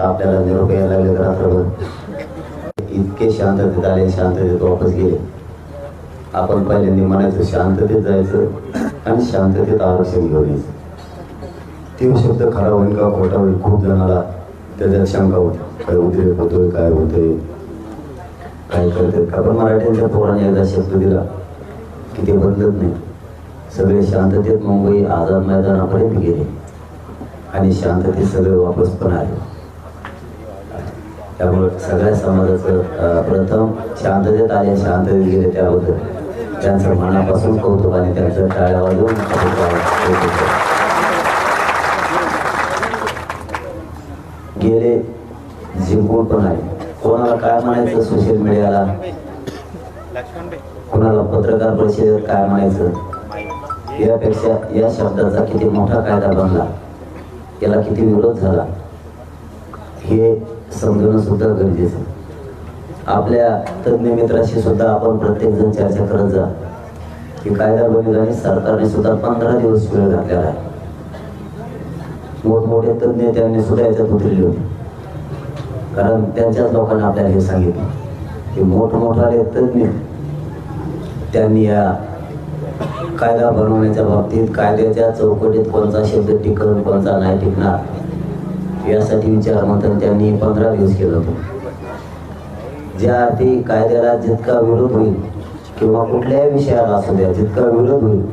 आपल्याला निरोप यायला लागले रात्रभर इतके शांततेत आले शांततेत वापस गेले. आपण पहिल्यांदा म्हणायचं शांततेत जायचं आणि शांततेत आरक्षण घेऊन यायचं ते शब्द खरा होईल का खोटा होईल? खूप जणाला त्याच्यात शंका होती. काय उद्रेक होतोय काय होतोय? काय करतात? का पण मराठ्यांच्या पोराने एकदा शब्द दिला की ते बदलत नाही. सगळे शांततेत मुंबई आझाद मैदानापर्यंत गेले. आणि शांततेत सगळे वापस पण आले. त्यामुळे सगळ्या समाजाचं प्रथम शांततेत आले शांततेत गेले त्याबद्दल त्यांचं मनापासून कौतुक आणि त्यांचं टाळ्या वाजवून गेले जिंकून पण आहे. कोणाला काय म्हणायचं सोशल मीडियाला कोणाला पत्रकार परिषदेत काय म्हणायचं? यापेक्षा या शब्दाचा किती मोठा कायदा बनला? याला किती विरोध झाला? हे समजणं सुद्धा गरजेचं. आपल्या तज्ज्ञ मित्राशी सुद्धा आपण प्रत्येक जण चर्चा करत जा. की कायदा बनेल आणि सरकारने सुद्धा पंधरा दिवस वेळ घातलेला आहे. मोठमोठे तज्ज्ञ त्यांनी सुद्धा याच्यात उतरले होते. कारण त्यांच्याच लोकांना आपल्याला हे सांगितलं की मोठमोठाले तज्ज्ञ त्यांनी या कायदा बनवण्याच्या बाबतीत कायद्याच्या चौकटीत कोणता शब्द टिकल कोणता नाही टिकणार यासाठी विचार मंथन त्यांनी पंधरा दिवस केलं होतं. ज्या अर्थी कायद्याला जितका विरोध होईल किंवा कुठल्याही विषयाला असू द्या जितका विरोध होईल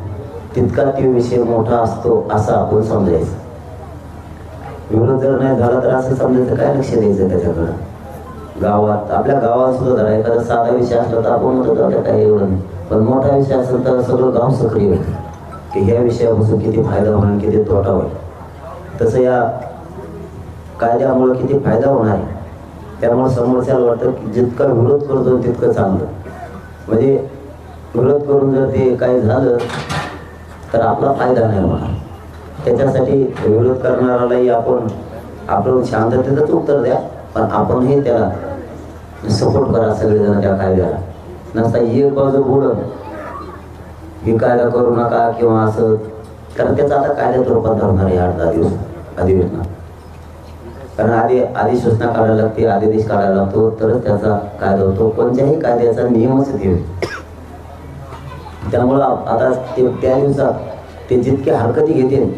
तितका तो विषय मोठा असतो असा आपण समजायचं. विरोध जर नाही झाला तर असं समजायचं काय लक्ष द्यायचं त्याच्याकडं? गावात आपल्या गावात सुद्धा धरा एखादा साधा विषय असला तर आपण म्हणतो जाऊ काही एवढं नाही. पण मोठा विषय असेल तर सगळं गाव सक्रिय होतं की ह्या विषयापासून किती फायदा होईल किती तोटा होईल. तसं या कायद्यामुळे किती फायदा होणार आहे? त्यामुळे समोरच्याला वाटतं की जितका विरोध करतो तितकं चांगलं. म्हणजे विरोध करून जर ते काही झालं तर आपला फायदा नाही होणार. त्याच्यासाठी विरोध करणाऱ्यालाही आपण आपण शांततेतच उत्तर द्या पण आपणही त्याला सपोर्ट करा सगळेजण त्या कायद्याला. नसता एक बाजू बोलत हे कायदा करू नका किंवा असं कारण त्याचा आता कायद्यात रूपांतर होणार आहे आठ दहा दिवस अधिवेशनात. कारण आधी आधी सूचना काढायला लागते आदेश काढायला लागतो तरच त्याचा कायदा होतो. कोणत्याही कायद्याचा नियमच येईल त्यामुळं आता ते त्या दिवसात ते जितक्या हरकती घेतील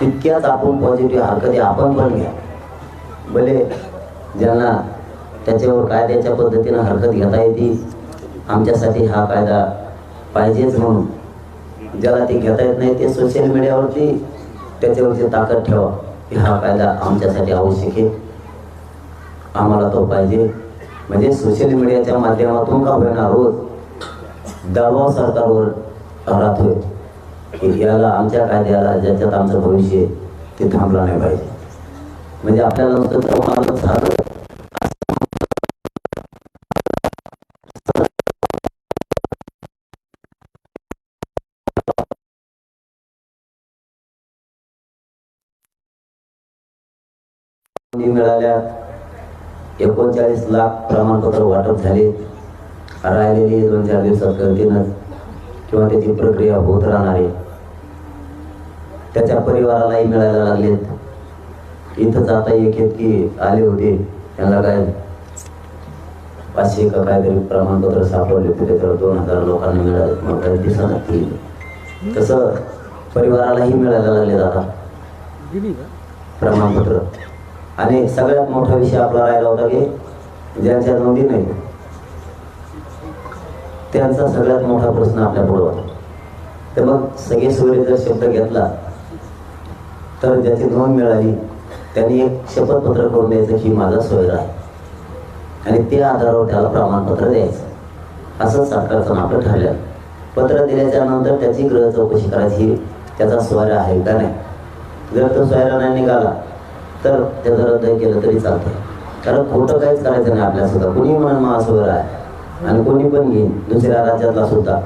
तितक्याच आपण पॉझिटिव्ह हरकती आपण पण घ्या. भले ज्यांना त्याच्यावर कायद्याच्या पद्धतीनं हरकत घेता येते आमच्यासाठी हा कायदा पाहिजेच म्हणून. ज्याला ते घेता येत नाही ते सोशल मीडियावरती त्याच्यावरची ताकद ठेवा. की हा कायदा आमच्यासाठी आवश्यक आहे. आम्हाला तो पाहिजे. म्हणजे सोशल मीडियाच्या माध्यमातून का होईना रोज दबाव सरकारवर राहतोय की याला आमच्या कायद्याला ज्याच्यात आमचं भविष्य आहे, ते थांबलं नाही पाहिजे. म्हणजे आपल्याला नुसतं झालं मिळाल्या. एकोणचाळीस लाख प्रमाणपत्र वाटप झाले. राहिलेली दोन चार दिवसात करतीनच किंवा त्याची प्रक्रिया होत राहणार आहे. त्याच्या परिवारालाही मिळायला लागलेत. इथंच आता एक की आले होते. त्यांना काय पाचशे का काहीतरी प्रमाणपत्र सापडले होते. त्याच्यावर दोन हजार लोकांना मिळाले मग काय दिसत तसं परिवारालाही मिळायला लागले आता. प्रमाणपत्र. आणि सगळ्यात मोठा विषय आपला राहिला होता की ज्यांच्या नोंदी नाही त्यांचा सगळ्यात मोठा प्रश्न आपल्या पुढे होता. तर मग सगळे सूर्य जर शब्द घेतला तर ज्याची नोंद मिळाली त्यांनी एक शपथपत्र करून द्यायचं की माझा सोयरा आहे. आणि त्या आधारावर त्याला प्रमाणपत्र द्यायचं. असं सरकारचं आपलं ठरलं. पत्र दिल्याच्या नंतर त्याची ग्रह चौकशी करायची त्याचा सोयरा आहे का नाही? जर तो सोयरा नाही निघाला. तर त्याचं हृदय केलं तरी चालतं कारण खोटं काहीच करायचं नाही आपल्यासुद्धा कुणी म्हणून महासोयरा आहे आणि कोणी पण घेईन दुसऱ्या राज्यातला सुद्धा.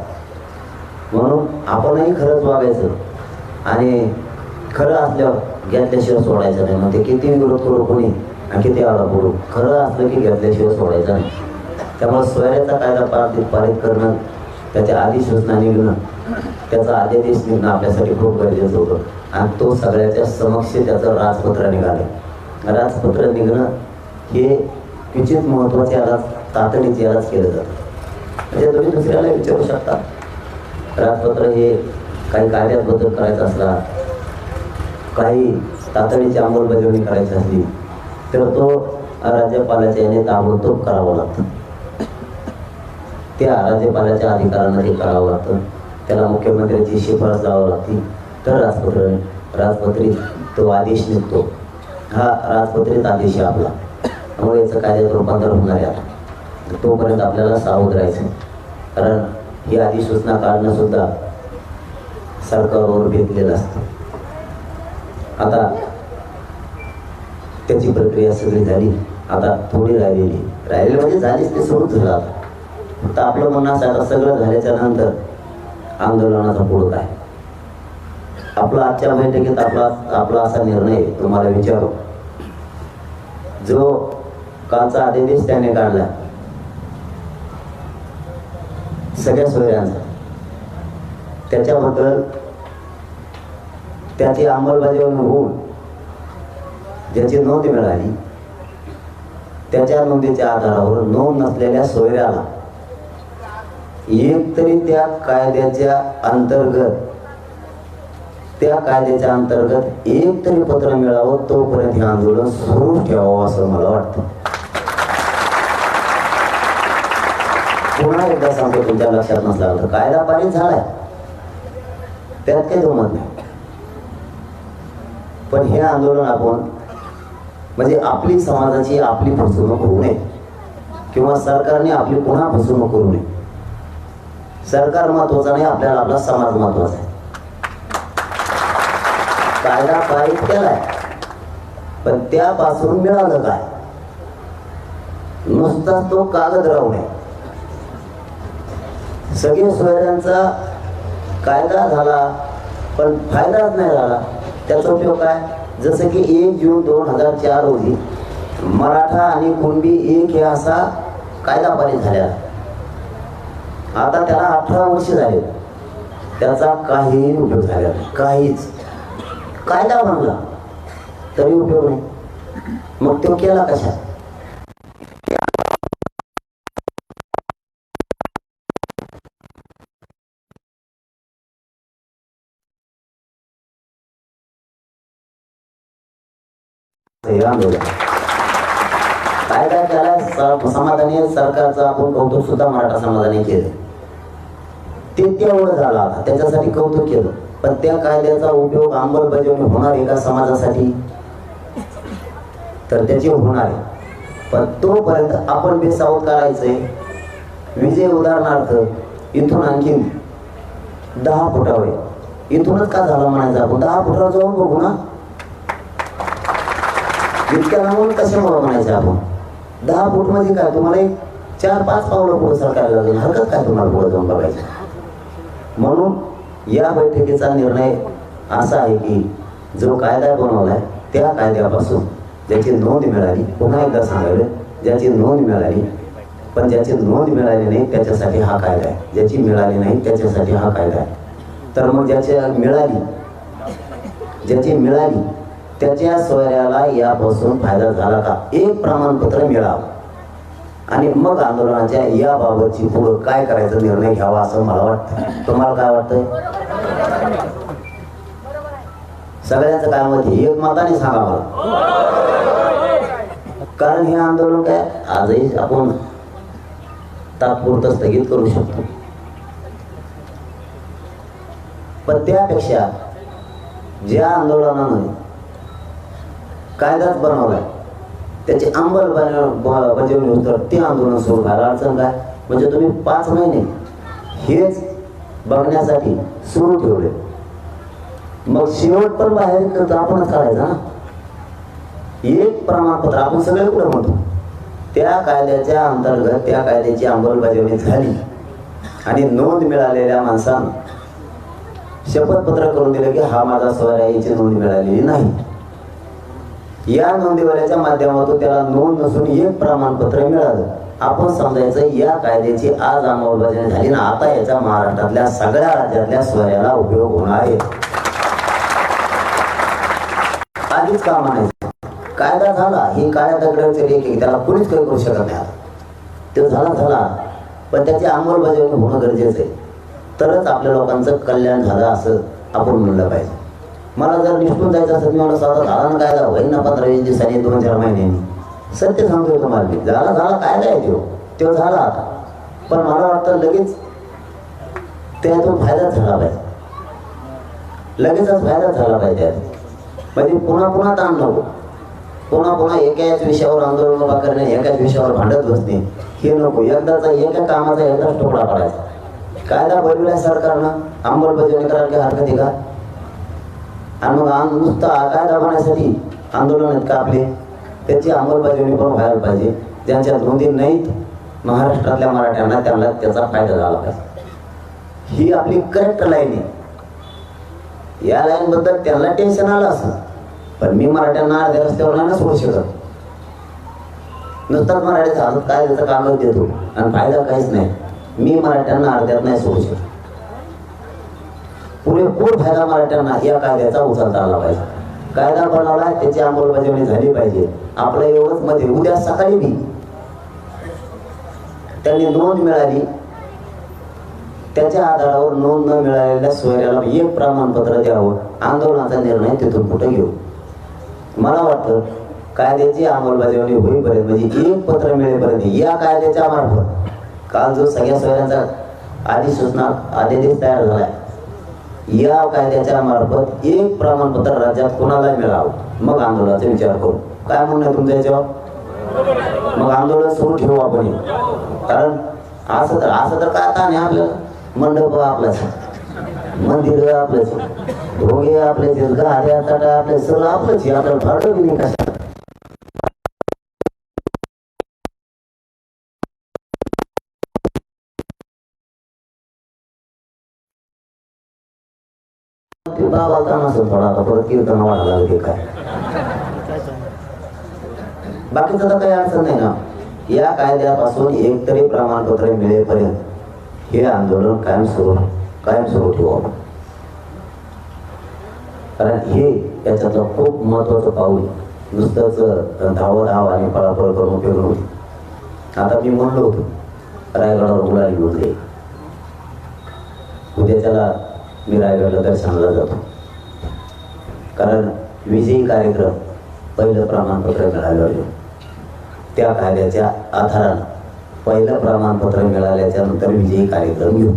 म्हणून आपणही खरंच वागायचं. आणि खरं असल्यावर घेतल्याशिवाय सोडायचं नाही. मग ते किती विरोध करू कोणी आणि किती आला पडू खरं असलं की घेतल्याशिवाय सोडायचं नाही. त्यामुळे सोयऱ्याचा कायदा पारित पारित करणं त्याच्या अधिसूचना निघणं त्याचा आदेश निघणं आपल्यासाठी खूप गरजेचं होतं. आणि तो सगळ्याच्या समक्ष त्याचं राजपत्र निघालं. राजपत्र निघणं हे क्वचित महत्त्वाचे याला तातडीचे यालाच केलं जातं. म्हणजे तुम्ही दुसऱ्याला विचारू शकता. राजपत्र हे काही कायद्यात बदल करायचा असला काही तातडीची अंमलबजावणी करायची असली तर तो राज्यपालाच्या याने ताबडतोब करावं लागतं. त्या राज्यपालाच्या अधिकारानं ते करावं लागतं. त्याला मुख्यमंत्र्यांची शिफारस द्यावं लागते. तर राजपत्र राजपत्रित तो आदेश निघतो. हा राजपत्रित आदेश आहे आपला. त्यामुळे याचं कायद्यात रूपांतर होणार आहे तोपर्यंत आपल्याला सावध राहायचं कारण ही अधिसूचना काढणंसुद्धा सरकारवर घेतलेलं असतं. आता त्याची प्रक्रिया सगळी झाली. आता थोडी राहिलेली. राहिलेली म्हणजे झालीच ते सुरूच झालं आता. फक्त आपलं म्हणणं असं आता सगळं झाल्याच्यानंतर आंदोलनाचा पुढं काय? आपला आजच्या बैठकीत आपला आपला असा निर्णय तुम्हाला विचारू. जो कालचा अधिदेश त्याने काढला. सगळ्या सोयऱ्यांचा. त्याच्याबद्दल त्याची अंमलबजावणी होऊन ज्याची नोंद मिळाली त्याच्या नोंदीच्या आधारावर नोंद नसलेल्या सोयऱ्याला एक तरी त्या कायद्याच्या अंतर्गत त्या कायद्याच्या अंतर्गत एक तरी पत्र मिळावं तोपर्यंत हे आंदोलन सुरू ठेवावं असं मला वाटतं. पुन्हा एकदा सांगतो तुमच्या लक्षात नसला तर कायदा पाणी झालाय. त्यात काही जमत नाही. पण हे आंदोलन आपण म्हणजे आपली समाजाची आपली फसवणूक होऊ नये किंवा सरकारने आपली पुन्हा फसवणूक करू नये. सरकार महत्वाचं नाही आपल्याला आपला समाज महत्त्वाचा आहे. कायदा पारित केलाय. पण त्यापासून मिळालं काय? नुसता तो कागद राहू नये सगळे सोयऱ्यांचा कायदा झाला पण फायदाच नाही झाला. त्याचा उपयोग काय? जसं की एक जून दोन हजार चार रोजी मराठा आणि कुणबी एक हे असा कायदा पारित झाला आता त्याला अठरा वर्ष झाले. त्याचा काही उपयोग झाला काहीच. कायदा बनला तरी उपयोग नाही. मग तो केला कशा काय काय त्याला समाधानी सरकारचं आपण कौतुक सुद्धा मराठा समाजाने केलं. ते तेवढं झालं आता. त्याच्यासाठी कौतुक केलं. पण त्या कायद्याचा उपयोग अंमलबजावणी होणार आहे का समाजासाठी? तर त्याची होणार आहे. पण तोपर्यंत आपण बेसावत करायचंय. विजय उदाहरणार्थ इथून आणखीन दहा फुटावर. इथूनच का झालं म्हणायचं आपण? दहा फुटावर जाऊन बघू ना. इतक्या लांबून कशामुळे म्हणायचं आपण? दहा फूट म्हणजे काय? तुम्हाला एक चार पाच पावलं पुढे सरकारला लागेल. हरकत काय तुम्हाला पुढे जाऊन बघायचं? म्हणून या बैठकीचा निर्णय असा आहे की जो कायदा बनवलाय त्या कायद्यापासून ज्याची नोंद मिळाली पुन्हा एकदा सांगायला ज्याची नोंद मिळाली पण ज्याची नोंद मिळाली नाही त्याच्यासाठी हा कायदा आहे. ज्याची मिळाली नाही त्याच्यासाठी हा कायदा आहे. तर मग ज्याची मिळाली ज्याची मिळाली त्याच्या सोयऱ्याला यापासून फायदा झाला का? एक प्रमाणपत्र मिळावं. आणि मग आंदोलनाच्या याबाबतची पुढं काय करायचा निर्णय घ्यावा असं मला वाटतं. तुम्हाला काय वाटतंय? सगळ्यांचं काय मत एक मताने सांगा मला. कारण हे आंदोलन काय? आजही आपण तात्पुरतं स्थगित करू शकतो. पण त्यापेक्षा ज्या आंदोलनानं कायदाच बनवलाय त्याची अंमलबजावणी होतं तर ते आंदोलन सुरू झालं अडचण काय? म्हणजे तुम्ही पाच महिने हेच बघण्यासाठी सुरू ठेवले. मग शेवट पण बाहेर करतो आपणच काढायचा ना एक प्रमाणपत्र आपण सगळे कुठं म्हणतो? त्या कायद्याच्या अंतर्गत त्या कायद्याची अंमलबजावणी झाली. आणि नोंद मिळालेल्या माणसानं शपथपत्र करून दिलं की हा माझा स्वर आहे याची नोंद मिळालेली नाही. या नोंदीवाल्याच्या माध्यमातून त्याला नोंद नसून एक प्रमाणपत्र मिळालं. आपण समजायचं या कायद्याची आज अंमलबजावणी झाली ना आता याचा महाराष्ट्रातल्या सगळ्या राज्यातल्या स्वयाला उपयोग होणार आहे. आधीच का म्हणायचं? कायदा झाला ही काळ्या दगडाची लेख त्याला कोणीच काही करू शकत नाही तो झाला झाला. पण त्याची अंमलबजावणी होणं गरजेचं आहे. तरच आपल्या लोकांचं कल्याण झालं असं आपण म्हणलं पाहिजे. मला जर निष्ठून जायचं असं मी मला साधा झाला ना कायदा होईल ना पंधरा वीस दिवसांनी दोन चार महिन्यांनी सत्य सांगतो तुम्हाला मी. झाला झाला कायदा आहे तो. तो झाला आता. पण मला वाटतं लगेच त्यातून फायदाच झाला पाहिजे. लगेचच फायदा झाला पाहिजे त्यात म्हणजे पुन्हा पुन्हा ताण नको. पुन्हा पुन्हा एकाच विषयावर आंदोलन उभा करणे एकाच विषयावर भांडत बसणे हे नको. एकदाचा एका कामाचा एकदाच तुकडा पडायचा. कायदा बनविलाय सरकारनं अंमलबजावणी करायला काही हरकत आहे का? आणि मग आम- नुसतं काय दाखवण्यासाठी आंदोलन आहेत का आपले? त्याची अंमलबजावणी पण व्हायला पाहिजे. ज्यांच्या नोंदी नाहीत महाराष्ट्रातल्या मराठ्यांना त्यांना त्याचा फायदा झाला पाहिजे. ही आपली करेक्ट लाईन आहे. या लाईनबद्दल त्यांना टेन्शन आलं असं. पण मी मराठ्यांना अर्ध्या रस्त्यावर नाही सोडू शकत. नुसताच मराठीचा हातात काय त्याचं कागद देतो आणि फायदा काहीच नाही. मी मराठ्यांना अर्ध्यात नाही सोडू शकत. पुरेपूर फायदा मराठ्यांना या कायद्याचा उचलता आला पाहिजे. कायदा बनवला त्याची अंमलबजावणी झाली पाहिजे. आपलं एवढंच मध्ये उद्या सकाळी बी त्यांनी नोंद मिळाली. त्याच्या आधारावर नोंद न मिळालेल्या सोयऱ्याला एक प्रमाणपत्र द्यावं. आंदोलनाचा निर्णय तिथून कुठे घेऊ. मला वाटतं कायद्याची अंमलबजावणी होईपर्यंत म्हणजे एक पत्र मिळेपर्यंत या कायद्याच्या मार्फत काल जो सगळ्या सोयऱ्यांचा अधिसूचना अध्यादेश तयार झालाय या कायद्याच्या मार्फत एक प्रमाणपत्र राज्यात कोणाला मिळावं? मग आंदोलनाचा विचार करू. काय म्हणणं आहे तुमच्या याच्यावर? मग आंदोलन सुरू ठेवू आपण कारण असं तर असं तर काय ताण आहे आपल्याला मंडप आपल्याच मंदिर आपलंच. भोगे आपलेच गाड्या ताटा आपले सगळं आपलंच. आहे. आपल्याला फाटो बी नाही कशा बाबा असेल थोडा आता परत कीर्तन वाढायला लागले काय? बाकीचं तर काही अडचण नाही ना. या कायद्यापासून एक तरी प्रमाणपत्र मिळेपर्यंत हे आंदोलन कायम सुरू कायम सुरू ठेवू आपण. कारण हे याच्यातलं खूप महत्वाचं पाऊल नुसतंच धाव धाव आणि पळापळ करून उपयोग आता मी म्हणलो होतो रायगडावर गुलाल घेऊन दे उद्याच्याला मी रायगडला दर्शनाला जातो. कारण विजयी कार्यक्रम पहिलं प्रमाणपत्र मिळालं त्या कायद्याच्या आधारानं पहिलं प्रमाणपत्र मिळाल्याच्या नंतर विजयी कार्यक्रम घेऊ.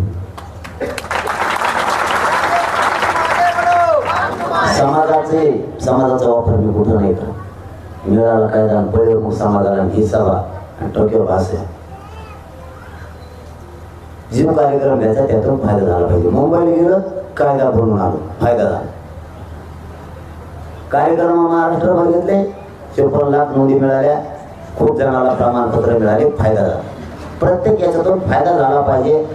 समाजाचे समाजाचा वापर मी कुठं नाही करत. मिळाला कायदा आणि मग समाजाला हिसावा आणि टोक्यो भास जीव जो कार्यक्रम घ्यायचा त्यातून फायदा झाला पाहिजे. मुंबईला गेलं कायदा बनवून आलो फायदा झाला. कार्यक्रम महाराष्ट्र बघितले चोपन्न लाख नोंदी मिळाल्या खूप जणाला प्रमाणपत्र मिळाले फायदा झाला. प्रत्येक याच्यातून फायदा झाला पाहिजे.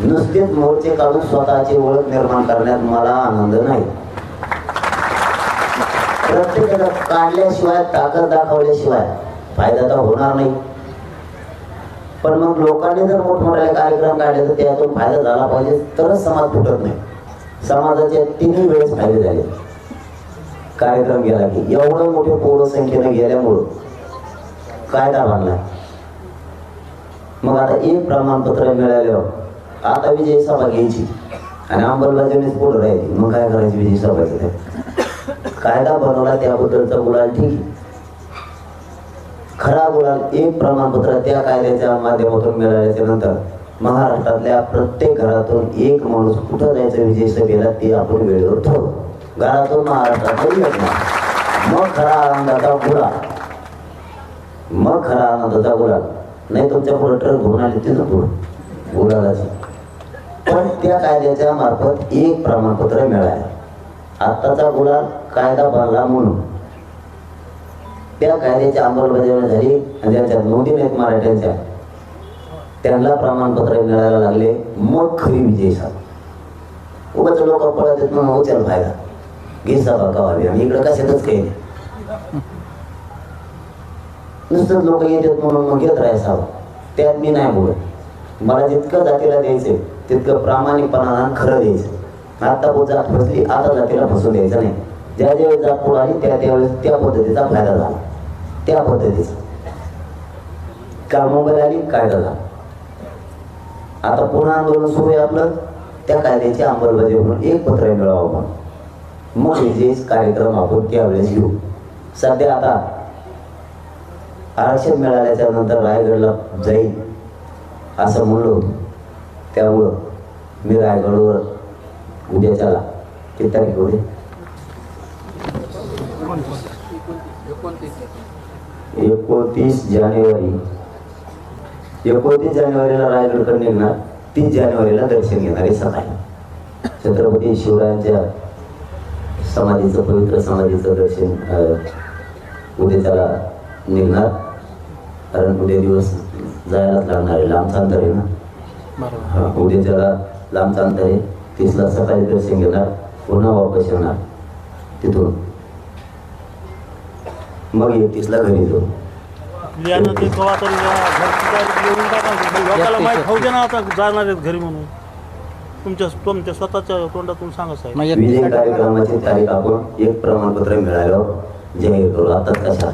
नुसतेच मोर्चे काढून स्वतःची ओळख निर्माण करण्यात मला आनंद नाही. प्रत्येकाला काढल्याशिवाय ताकद दाखवल्याशिवाय फायदा तर होणार नाही. पण मग लोकांनी जर मोठमोठ्या कार्यक्रम काढले तर त्यातून फायदा झाला पाहिजे तरच समाज फुटत नाही. समाजाचे तीन वेळेस फायदे झाले. कार्यक्रम गेला की एवढं मोठ्या पोरं संख्येने गेल्यामुळं कायदा बांधला मग आता एक प्रमाणपत्र मिळाल्यावर आता विजय सभा घ्यायची आणि अंबरबाजीनेच पुढे राहायची. मग काय करायची विजय सभा कायदा बनवला त्याबद्दलचा गुलाल ठीक खरा गुलाल एक प्रमाणपत्र त्या कायद्याच्या माध्यमातून मिळाल्याच्या नंतर महाराष्ट्रातल्या प्रत्येक घरातून एक माणूस कुठं जायचं विजय सभेला ते आपण वेळेवर ठरवू. घरातून महाराष्ट्रातून येत मग खरा आनंदाचा गुरा. मग खरा आनंदाचा गुरा. नाही तुमच्यापुढे ट्रक घेऊन आले तिथं पुढं गुलालाची पण त्या कायद्याच्या मार्फत एक प्रमाणपत्र मिळालं. आत्ताचा गुलाल कायदा बनला म्हणून. त्या कायद्याची अंमलबजावणी झाली आणि ज्यांच्या नोंदी नाहीत मराठ्यांच्या. त्यांना प्रमाणपत्र मिळायला लागले. मग खरी विजय साहेब उगाच लोक पळत येत उचल फायदा. घे सभा कवावी आणि इकडं कशातच काही नाही. नुसतंच लोक येतात म्हणून मग घेत राहायचा त्यात मी नाही बोलत. मला जितकं जातीला द्यायचं तितकं प्रामाणिकपणानं खरं द्यायचं आता बोल जात फसली आता जातीला फसू द्यायचं नाही. ज्या ज्यावेळेस जात पुढे आली त्या त्यावेळेस त्या पद्धतीचा फायदा झाला. त्या पद्धतीचा. का मोबाईल आली कायदा झाला? आता पुन्हा आंदोलन सुरू आहे आपलं. त्या कायद्याची अंमलबजावणी म्हणून एक पत्र मिळावं आपण मग हे जे कार्यक्रम आपण त्यावेळेस घेऊ. सध्या आता आरक्षण मिळाल्याच्या नंतर रायगडला जाईल असं म्हणलो. त्यामुळं मी रायगडवर उद्याच्याला किती तारीख होते एकोणतीस जानेवारी. एकोणतीस जानेवारीला रायगडकडे निघणार तीस जानेवारीला दर्शन घेणार सकाळी छत्रपती शिवरायांच्या समाधीचं पवित्र समाधीचं दर्शन उद्या त्याला निघणार. कारण उद्या दिवस जायलाच लागणार आहे लांबचं अंतर आहे ना? हा, उद्या त्याला लांबचं अंतर आहे. तीसला सकाळी दर्शन घेणार पुन्हा वापस येणार तिथून. मग एकतीसला घरी येतो यानं ते कवा तरी येऊन माहीत होऊ दे ना आता जाणार आहेत घरी म्हणून. तुमच्या तुमच्या स्वतःच्या तोंडातून सांगा साहेब. मग विजय एकतीस कार्यक्रमाची तारीख आपण एक प्रमाणपत्र जाहीर करू आता कशा?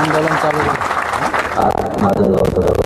आंदोलन चालू आहे. माझं जबाबदार